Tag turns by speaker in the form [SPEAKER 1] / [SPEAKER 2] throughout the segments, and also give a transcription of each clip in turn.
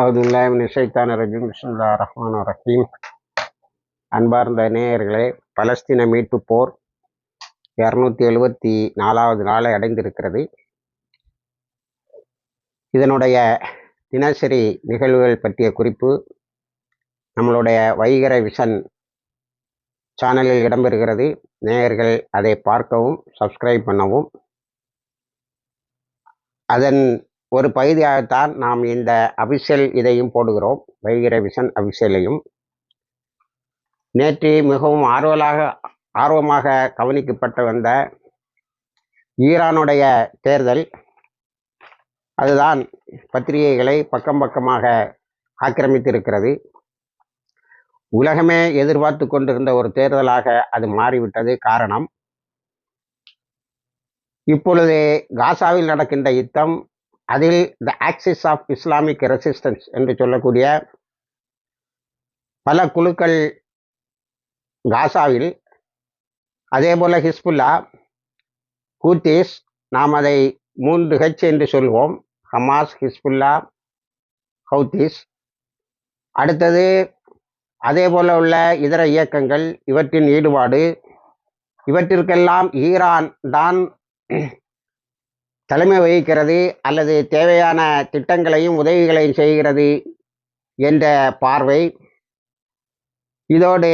[SPEAKER 1] அவுதுல்லாஹின் இசைத்தான பிஸ்மில்லா ரஹ்மான் ரஹீம். அன்பார்ந்த நேயர்களே பலஸ்தீன மீட்பு போர் இரநூத்தி எழுபத்தி நாலாவது நாளை அடைந்திருக்கிறது. இதனுடைய தினசரி நிகழ்வுகள் பற்றிய குறிப்பு நம்மளுடைய வைகர விஷன் சேனலில் இடம்பெறுகிறது. நேயர்கள் அதை பார்க்கவும் சப்ஸ்கிரைப் பண்ணவும். அதன் ஒரு பகுதியாகத்தான் நாம் இந்த அபிஷியல் இதையும் போடுகிறோம். வைகிர விஷன் அபிஷியலையும் நேற்று மிகவும் ஆர்வலாக ஆர்வமாக கவனிக்கப்பட்டு வந்த ஈரானுடைய தேர்தல். அதுதான் பத்திரிகைகளை பக்கம் பக்கமாக ஆக்கிரமித்திருக்கிறது. உலகமே எதிர்பார்த்து கொண்டிருந்த ஒரு தேர்தலாக அது மாறிவிட்டது காரணம். இப்பொழுது காசாவில் நடக்கின்ற யுத்தம் அதில் the axis of Islamic resistance என்று சொல்லக்கூடிய பல குழுக்கள் காசாவில் அதே போல் ஹிஸ்புல்லா ஹூத்திஸ் நாம் அதை மூன்று ஹெச் என்று சொல்வோம் ஹமாஸ் ஹிஸ்புல்லா ஹவுத்திஸ். அடுத்தது அதே போல் உள்ள இதர இயக்கங்கள் இவற்றின் ஈடுபாடு. இவற்றிற்கெல்லாம் ஈரான் தான் தலைமை வகிக்கிறது அல்லது தேவையான திட்டங்களையும் உதவிகளையும் செய்கிறது என்ற பார்வை. இதோடு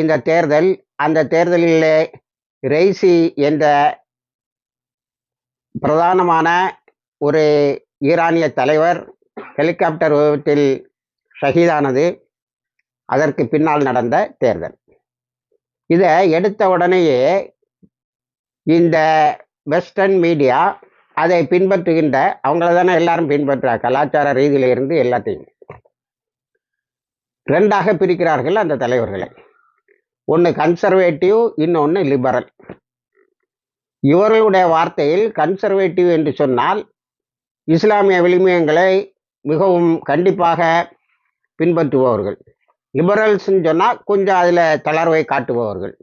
[SPEAKER 1] இந்த தேர்தல் அந்த தேர்தலில் ரெய்சி என்ற பிரதானமான ஒரு ஈரானிய தலைவர் ஹெலிகாப்டர் விபத்தில் ஷஹீதானது. அதற்கு பின்னால் நடந்த தேர்தல். இதை எடுத்த உடனேயே இந்த வெஸ்டர்ன் மீடியா அதை பின்பற்றுகின்ற அவங்கள தானே எல்லாரும் பின்பற்றுறா கலாச்சார ரீதியில இருந்து எல்லாத்தையும். ரெண்டாக பிரிக்கிறார்கள் அந்த தலைவர்களை. ஒன்று கன்சர்வேட்டிவ் இன்னொன்று லிபரல் இவர்களுடைய வார்த்தையில் கன்சர்வேட்டிவ் என்று சொன்னால் இஸ்லாமிய விளிமியங்களை மிகவும் கண்டிப்பாக பின்பற்றுபவர்கள். லிபரல்ஸ்ன்னு சொன்னால் கொஞ்சம் அதில் தளர்வை காட்டுபவர்கள்.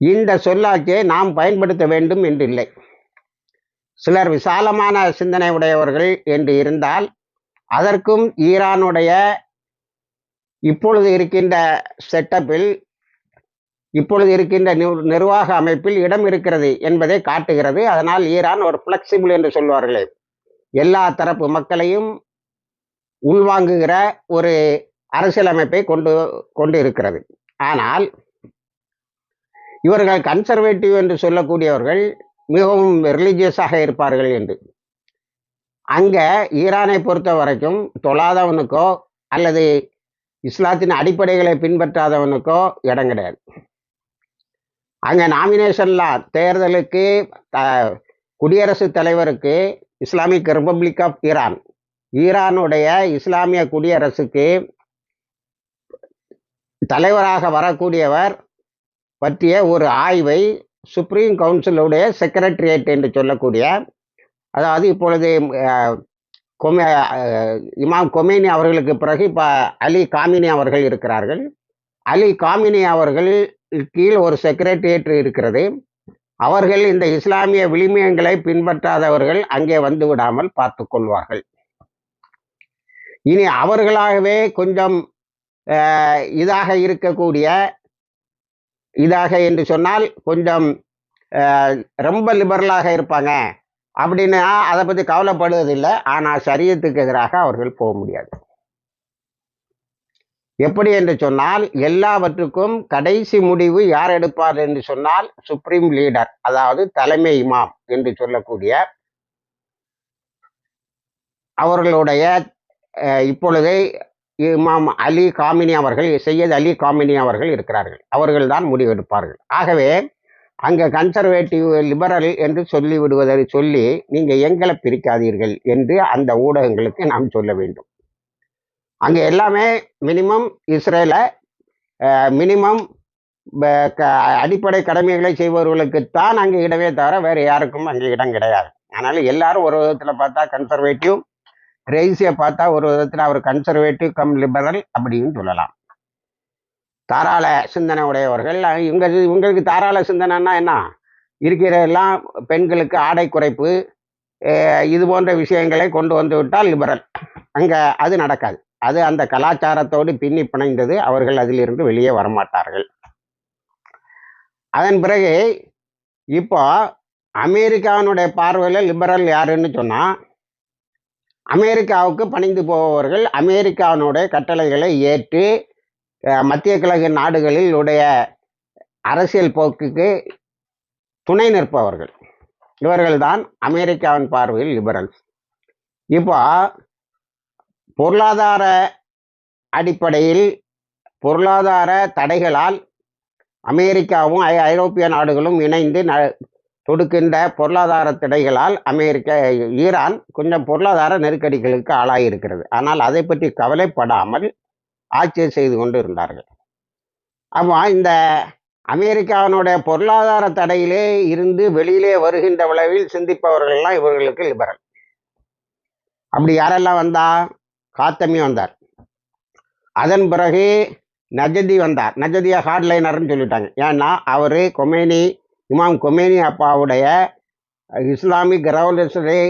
[SPEAKER 1] இந்த சொல்லாட்சியை நாம் பயன்படுத்த வேண்டும் என்று இல்லை. சிலர் விசாலமான சிந்தனை உடையவர்கள் என்று இருந்தால் அதற்கும் ஈரானுடைய இப்பொழுது இருக்கின்ற செட்டப்பில் இப்பொழுது இருக்கின்ற நிர்வாக அமைப்பில் இடம் இருக்கிறது என்பதை காட்டுகிறது. அதனால் ஈரான் ஒரு ஃப்ளெக்சிபிள் என்று சொல்வார்களே. எல்லா தரப்பு மக்களையும் உள்வாங்குகிற ஒரு அரசியலமைப்பை கொண்டு கொண்டு இருக்கிறது. ஆனால் இவர்கள் கன்சர்வேட்டிவ் என்று சொல்லக்கூடியவர்கள் மிகவும் ரிலீஜியஸாக இருப்பார்கள் என்று. அங்கே ஈரானை பொறுத்த வரைக்கும் தொழாதவனுக்கோ அல்லது இஸ்லாத்தின் அடிப்படைகளை பின்பற்றாதவனுக்கோ இடம் கிடையாது. அங்கே நாமினேஷன்லாம் தேர்தலுக்கு குடியரசுத் தலைவருக்கு இஸ்லாமிக் ரிப்பப்ளிக் ஆஃப் ஈரான் ஈரானுடைய இஸ்லாமிய குடியரசுக்கு தலைவராக வரக்கூடியவர் பற்றிய ஒரு ஆய்வை சுப்ரீம் கவுன்சிலுடைய செக்ரட்டரியேட் என்று சொல்லக்கூடிய அதாவது இப்பொழுது கொமே இமாம் கொமேனி அவர்களுக்கு பிறகு இப்போ அலி காமினி அவர்கள் இருக்கிறார்கள். அலி காமினி அவர்கள் கீழ் ஒரு செக்ரட்டரியேட் இருக்கிறது. அவர்கள் இந்த இஸ்லாமிய விளிமியங்களை பின்பற்றாதவர்கள் அங்கே வந்து விடாமல் பார்த்து கொள்வார்கள். இனி அவர்களாகவே கொஞ்சம் இதாக இருக்கக்கூடிய இதாக என்று சொன்னால் கொஞ்சம் ரொம்ப லிபரலாக இருப்பாங்க. அப்படின்னா அதை பற்றி கவலைப்படுவதில்லை. ஆனால் சரியத்துக்கு எதிராக அவர்கள் போக முடியாது. எப்படி என்று சொன்னால் எல்லாவற்றுக்கும் கடைசி முடிவு யார் எடுப்பார் என்று சொன்னால் சுப்ரீம் லீடர் அதாவது தலைமை இமாம் என்று சொல்லக்கூடிய அவர்களுடைய இப்பொழுதே இமாம் அலி காமினி அவர்கள் செய்யது அலி காமினி அவர்கள் இருக்கிறார்கள். அவர்கள் தான் முடிவெடுப்பார்கள். ஆகவே அங்கே கன்சர்வேட்டிவ் லிபரல் என்று சொல்லி விடுவதை சொல்லி நீங்கள் எங்களை பிரிக்காதீர்கள் என்று அந்த ஊடகங்களுக்கு நாம் சொல்ல வேண்டும். அங்கே எல்லாமே மினிமம் இஸ்ரேலை மினிமம் அடிப்படை கடமைகளை செய்பவர்களுக்குத்தான் அங்கே இடமே தவிர வேறு யாருக்கும் அங்கே இடம் கிடையாது. அதனால் எல்லாரும் ஒரு விதத்தில் பார்த்தா கன்சர்வேட்டிவ் ரெய்ஸியை பார்த்தா ஒரு விதத்தில் அவர் கன்சர்வேட்டிவ் கம் லிபரல் அப்படின்னு சொல்லலாம். தாராள சிந்தனை உடையவர்கள். இவங்க இவங்களுக்கு தாராள சிந்தனைன்னா என்ன? இருக்கிற எல்லாம் பெண்களுக்கு ஆடை குறைப்பு இது போன்ற விஷயங்களை கொண்டு வந்து விட்டால் லிபரல் அங்கே அது நடக்காது. அது அந்த கலாச்சாரத்தோடு பின்னி பிணைந்தது அவர்கள் அதிலிருந்து வெளியே வரமாட்டார்கள். அதன் பிறகு இப்போ அமெரிக்காவினுடைய பார்வையில் லிபரல் யாருன்னு சொன்னால் அமெரிக்காவுக்கு பணிந்து போபவர்கள் அமெரிக்காவினுடைய கட்டளைகளை ஏற்று மத்திய கிழக்கு நாடுகளில் உடைய அரசியல் போக்குக்கு துணை நிற்பவர்கள். இவர்கள்தான் அமெரிக்காவின் பார்வையில் லிபரல்ஸ் இப்போ பொருளாதார அடிப்படையில் பொருளாதார தடைகளால் அமெரிக்காவும் ஐ- ஐரோப்பிய நாடுகளும் இணைந்து ந தொடுக்கின்ற பொருளாதார தடைகளால் அமெரிக்கா ஈரான் கொஞ்சம் பொருளாதார நெருக்கடிகளுக்கு ஆளாகியிருக்கிறது ஆனால் அதை பற்றி கவலைப்படாமல் ஆட்சி செய்து கொண்டு இருந்தார்கள் அப்போ இந்த அமெரிக்காவினுடைய பொருளாதார தடையிலே இருந்து வெளியிலே வருகின்ற விளைவில் சிந்திப்பவர்கள்லாம் இவர்களுக்கு லிபரல் அப்படி யாரெல்லாம் வந்தா? காத்தமி வந்தார். அதன் பிறகு நஜதி வந்தார். நஜதியா ஹார்ட்லைனர்னு சொல்லிட்டாங்க. ஏன்னா அவர் கொமேனி இமாம் கொமேனி அப்பாவுடைய இஸ்லாமிக் ரெவல்யூஷனரி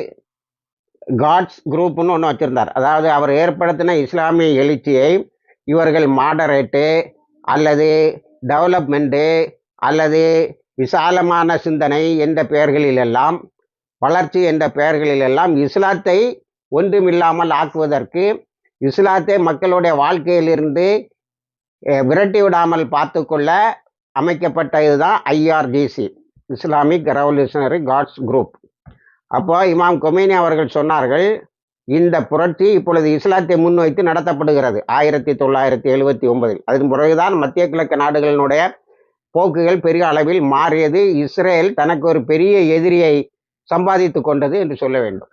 [SPEAKER 1] காட்ஸ் குரூப்னு ஒன்று வச்சுருந்தார். அதாவது அவர் ஏற்படுத்தின இஸ்லாமிய எழுச்சியை இவர்கள் மாடரேட்டு அல்லது டெவலப்மெண்ட்டு அல்லது விசாலமான சிந்தனை என்ற பெயர்களிலெல்லாம் வளர்ச்சி என்ற பெயர்களிலெல்லாம் இஸ்லாத்தை ஒன்றுமில்லாமல் ஆக்குவதற்கு இஸ்லாத்தை மக்களுடைய வாழ்க்கையிலிருந்து விரட்டி விடாமல் பார்த்துக்கொள்ள அமைக்கப்பட்ட இதுதான் IRGC Islamic revolutionary guards group அப்போ இமாம் கொமேனி அவர்கள் சொன்னார்கள் இந்த புரட்சி இப்பொழுது இஸ்லாத்தை முன்வைத்து நடத்தப்படுகிறது. ஆயிரத்தி தொள்ளாயிரத்தி எழுபத்தி ஒன்பதில். அதன் பிறகுதான் மத்திய கிழக்கு நாடுகளினுடைய போக்குகள் பெரிய அளவில் மாறியது. இஸ்ரேல் தனக்கு ஒரு பெரிய எதிரியை சம்பாதித்து கொண்டது என்று சொல்ல வேண்டும்.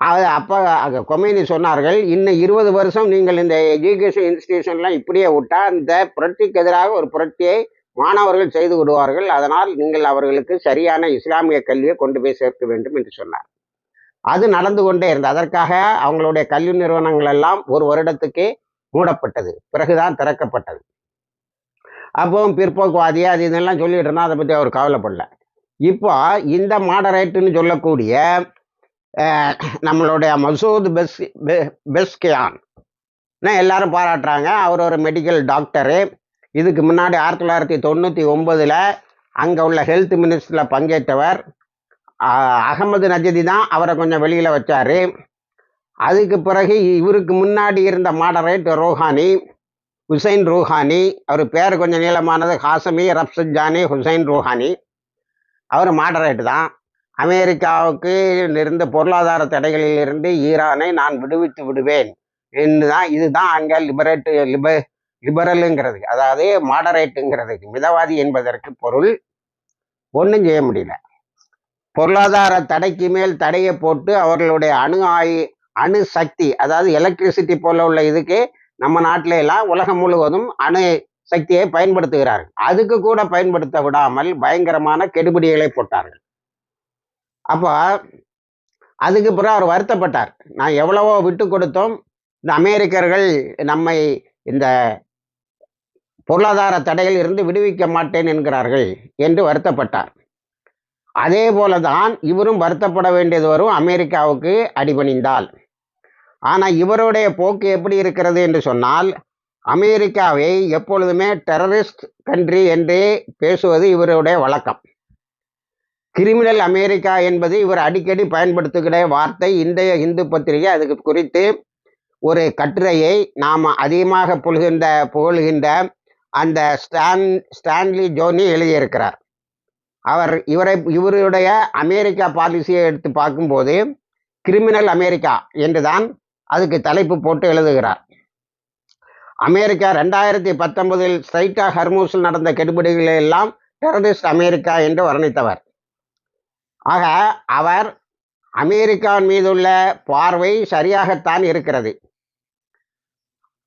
[SPEAKER 1] அது அப்போ அங்க கொமேனி சொன்னார்கள் இன்னும் இருபது வருஷம் நீங்கள் இந்த எஜுகேஷன் இன்ஸ்டிடியூஷன்லாம் இப்படியே விட்டால் இந்த புரட்சிக்கு எதிராக ஒரு புரட்சியை மாணவர்கள் செய்து விடுவார்கள். அதனால் நீங்கள் அவர்களுக்கு சரியான இஸ்லாமிய கல்வியை கொண்டு போய் சேர்க்க வேண்டும் என்று சொன்னார். அது நடந்து கொண்டே இருந்தது. அதற்காக அவங்களுடைய கல்வி நிறுவனங்கள் எல்லாம் ஒரு வருடத்துக்கு மூடப்பட்டது. பிறகுதான் திறக்கப்பட்டது. அப்பவும் பிற்போக்குவாதி அது இதெல்லாம் சொல்லிட்டு இருந்தால் அதை பற்றி அவர் கவலைப்படல. இப்போ இந்த மாடரேட்டுன்னு சொல்லக்கூடிய நம்மளுடைய மசூத் பெஸ் பெ- பெஸ்கியான். எல்லாரும் பாராட்டுறாங்க. அவர் ஒரு மெடிக்கல் டாக்டரு இதுக்கு முன்னாடி ஆயிரத்தி தொள்ளாயிரத்தி தொண்ணூற்றி ஒம்பதில் அங்கே உள்ள ஹெல்த் மினிஸ்டரில் பங்கேற்றவர். அகமது நஜதி தான் அவரை கொஞ்சம் வெளியில் வச்சார். அதுக்கு பிறகு இவருக்கு முன்னாடி இருந்த மாடரேட் ரோஹானி ஹுசைன் ரூஹானி அவர் பேர் கொஞ்சம் நீளமானது ஹாசமி ரப்சஜானி ஹுசைன் ரூஹானி. அவர் மாடரேட் தான். அமெரிக்காவுக்கு இருந்த பொருளாதார தடைகளில் இருந்து ஈரானை நான் விடுவித்து விடுவேன். என்று தான் இதுதான் அங்கே லிபரேட்டு லிப லிபரலுங்கிறது. அதாவது மாடரேட்டுங்கிறதுக்கு மிதவாதி என்பதற்கு பொருள் ஒன்றும் செய்ய முடியல. பொருளாதார தடைக்கு மேல் தடையை போட்டு அவர்களுடைய அணு ஆயு அணு சக்தி அதாவது எலக்ட்ரிசிட்டி போல உள்ள இதுக்கு நம்ம நாட்டில எல்லாம் உலகம் முழுவதும் அணு சக்தியை பயன்படுத்துகிறார்கள். அதுக்கு கூட பயன்படுத்த விடாமல் பயங்கரமான கெடுபிடிகளை போட்டார்கள். அப்போ அதுக்கு பிறகு அவர் வருத்தப்பட்டார். நான் எவ்வளவோ விட்டு கொடுத்தோம். இந்த அமெரிக்கர்கள் நம்மை இந்த பொருளாதார தடையில் இருந்து விடுவிக்க மாட்டேன் என்கிறார்கள் என்று வருத்தப்பட்டார். அதே போலதான் இவரும் வருத்தப்பட வேண்டியது வரும். அமெரிக்காவுக்கு அடிபணிந்தால். ஆனால் இவருடைய போக்கு எப்படி இருக்கிறது என்று சொன்னால் அமெரிக்காவை எப்பொழுதுமே டெரரிஸ்ட் கண்ட்ரி என்று பேசுவது இவருடைய வழக்கம். கிரிமினல் அமெரிக்கா என்பது இவர் அடிக்கடி பயன்படுத்துகிற வார்த்தை இன்றைய இந்து பத்திரிகை. அதுக்கு குறித்து ஒரு கட்டுரையை நாம் அதிகமாக புகழ்கின்ற புகழ்கின்ற அந்த ஸ்டான் ஸ்டான்லி ஜோனி எழுதியிருக்கிறார். அவர் இவரை இவருடைய அமெரிக்கா பாலிசியை எடுத்து பார்க்கும்போது கிரிமினல் அமெரிக்கா என்றுதான் அதுக்கு தலைப்பு போட்டு எழுதுகிறார். அமெரிக்கா ரெண்டாயிரத்தி பத்தொன்பதில் ஸ்ட்ரைட்டா ஹர்மூஸில் நடந்த கெடுபிடிகளை எல்லாம் டெரரிஸ்ட் அமெரிக்கா என்று வர்ணித்தவர். ஆக அவர் அமெரிக்காவின் மீதுள்ள பார்வை சரியாகத்தான் இருக்கிறது.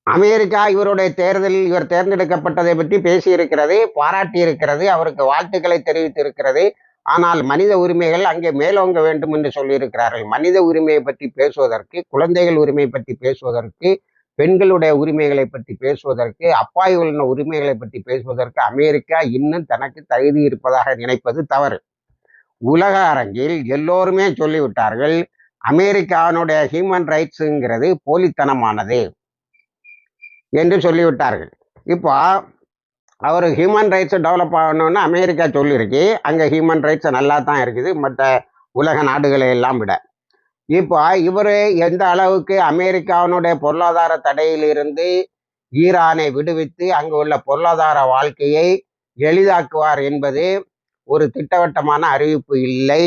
[SPEAKER 1] அமெரிக்கா இவருடைய தேர்தலில் இவர் தேர்ந்தெடுக்கப்பட்டதை பற்றி பேசியிருக்கிறது பாராட்டியிருக்கிறது அவருக்கு வாழ்த்துக்களை தெரிவித்திருக்கிறது. ஆனால் மனித உரிமைகள் அங்கே மேலோங்க வேண்டும் என்று சொல்லியிருக்கிறார்கள். மனித உரிமையை பற்றி பேசுவதற்கு குழந்தைகள் உரிமை பற்றி பேசுவதற்கு பெண்களுடைய உரிமைகளை பற்றி பேசுவதற்கு அப்பாய்களின் உரிமைகளை பற்றி பேசுவதற்கு அமெரிக்கா இன்னும் தனக்கு தகுதி இருப்பதாக நினைப்பது தவறு. உலக அரங்கில் எல்லோருமே சொல்லிவிட்டார்கள் அமெரிக்காவினுடைய ஹியூமன் ரைட்ஸுங்கிறது போலித்தனமானது என்று சொல்லிவிட்டார்கள். இப்போ அவர் ஹியூமன் ரைட்ஸை டெவலப் ஆகணும்னு அமெரிக்கா சொல்லியிருக்கு அங்கே ஹியூமன் ரைட்ஸ் நல்லா தான் இருக்குது மற்ற உலக நாடுகளை எல்லாம் விட. இப்போ இவர் எந்த அளவுக்கு அமெரிக்காவினுடைய பொருளாதார தடையிலிருந்து ஈரானை விடுவித்து அங்கு உள்ள பொருளாதார வாழ்க்கையை எளிதாக்குவார் என்பது ஒரு திட்டவட்டமான அறிவிப்பு இல்லை.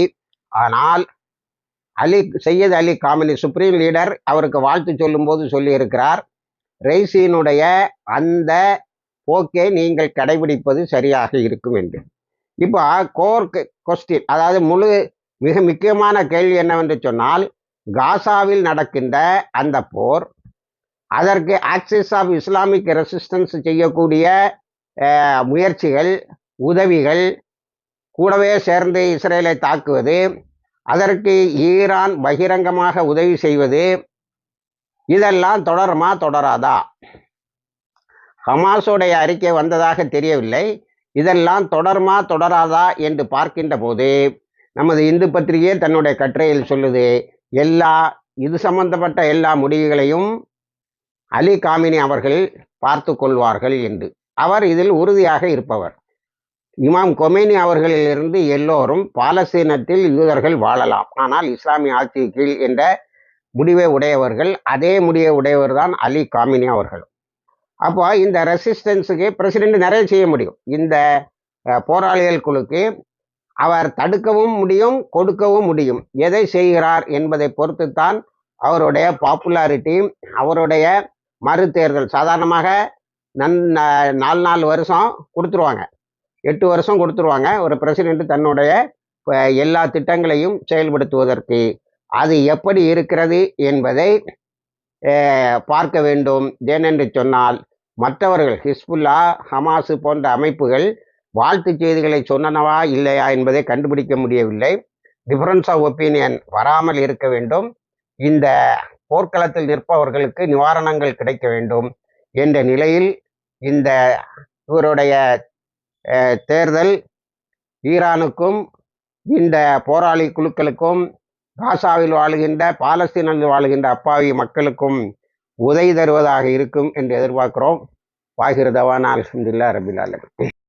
[SPEAKER 1] ஆனால் Ali Sayyid Ali Khamenei supreme leader அவருக்கு வாழ்த்து சொல்லும்போது சொல்லியிருக்கிறார் ரெய்சியினுடைய அந்த போக்கை நீங்கள் கடைபிடிப்பது சரியாக இருக்கும் என்று. இப்போ கோர் கொஸ்டின் அதாவது முழு மிக முக்கியமான கேள்வி என்னவென்று சொன்னால் காசாவில் நடக்கின்ற அந்த போர் அதற்கு ஆக்சிஸ் ஆஃப் இஸ்லாமிக் ரெசிஸ்டன்ஸ் செய்யக்கூடிய முயற்சிகள் உதவிகள் கூடவே சேர்ந்து இஸ்ரேலை தாக்குவது அதற்கு ஈரான் பகிரங்கமாக உதவி செய்வது இதெல்லாம் தொடருமா தொடராதா? ஹமாஸோடைய அறிக்கை வந்ததாக தெரியவில்லை. இதெல்லாம் தொடருமா தொடராதா என்று பார்க்கின்ற போது நமது இந்து பத்திரிகை தன்னுடைய கட்டுரையில் சொல்லுது எல்லா இது சம்பந்தப்பட்ட எல்லா முடிவுகளையும் அலி காமினி அவர்கள் பார்த்து கொள்வார்கள் என்று. அவர் இதில் உறுதியாக இருப்பவர். இமாம் கொமேனி அவர்களிலிருந்து எல்லோரும் பாலஸ்தீனத்தில் யூதர்கள் வாழலாம். ஆனால் இஸ்லாமிய ஆட்சி கீழ் என்ற முடிவை உடையவர்கள் அதே முடிவை உடையவர் தான் அலி காமினி அவர்கள். அப்போ இந்த ரெசிஸ்டன்ஸுக்கு பிரசிடென்ட் நிறைய செய்ய முடியும். இந்த போராளிகள் குழுக்கு அவர் தடுக்கவும் முடியும் கொடுக்கவும் முடியும். எதை செய்கிறார் என்பதை பொறுத்து தான் அவருடைய பாப்புலாரிட்டி அவருடைய மறு தேர்தல் சாதாரணமாக நன் நாலு நாலு வருஷம் கொடுத்துருவாங்க. எட்டு வருஷம் கொடுத்துருவாங்க. ஒரு பிரசிடென்ட் தன்னுடைய எல்லா திட்டங்களையும் செயல்படுத்துவதற்கு. அது எப்படி இருக்கிறது என்பதை பார்க்க வேண்டும். ஏனென்று சொன்னால் மற்றவர்கள் ஹிஸ்புல்லா ஹமாஸ் போன்ற அமைப்புகள் வாழ்த்து செய்திகளை சொன்னனவா இல்லையா என்பதை கண்டுபிடிக்க முடியவில்லை. டிஃபரன்ஸ் ஆஃப் ஒப்பீனியன் வராமல் இருக்க வேண்டும். இந்த போர்க்களத்தில் நிற்பவர்களுக்கு நிவாரணங்கள் கிடைக்க வேண்டும் என்ற நிலையில் இந்த இவருடைய தேர்தல் ஈரானுக்கும் இந்த போராளி குழுக்களுக்கும் காசாவில் வாழுகின்ற பாலஸ்தீனில் வாழுகின்ற அப்பாவி மக்களுக்கும் உதவி தருவதாக இருக்கும் என்று எதிர்பார்க்கிறோம். வாகிருதவான் அலமதுல்லா ரபில்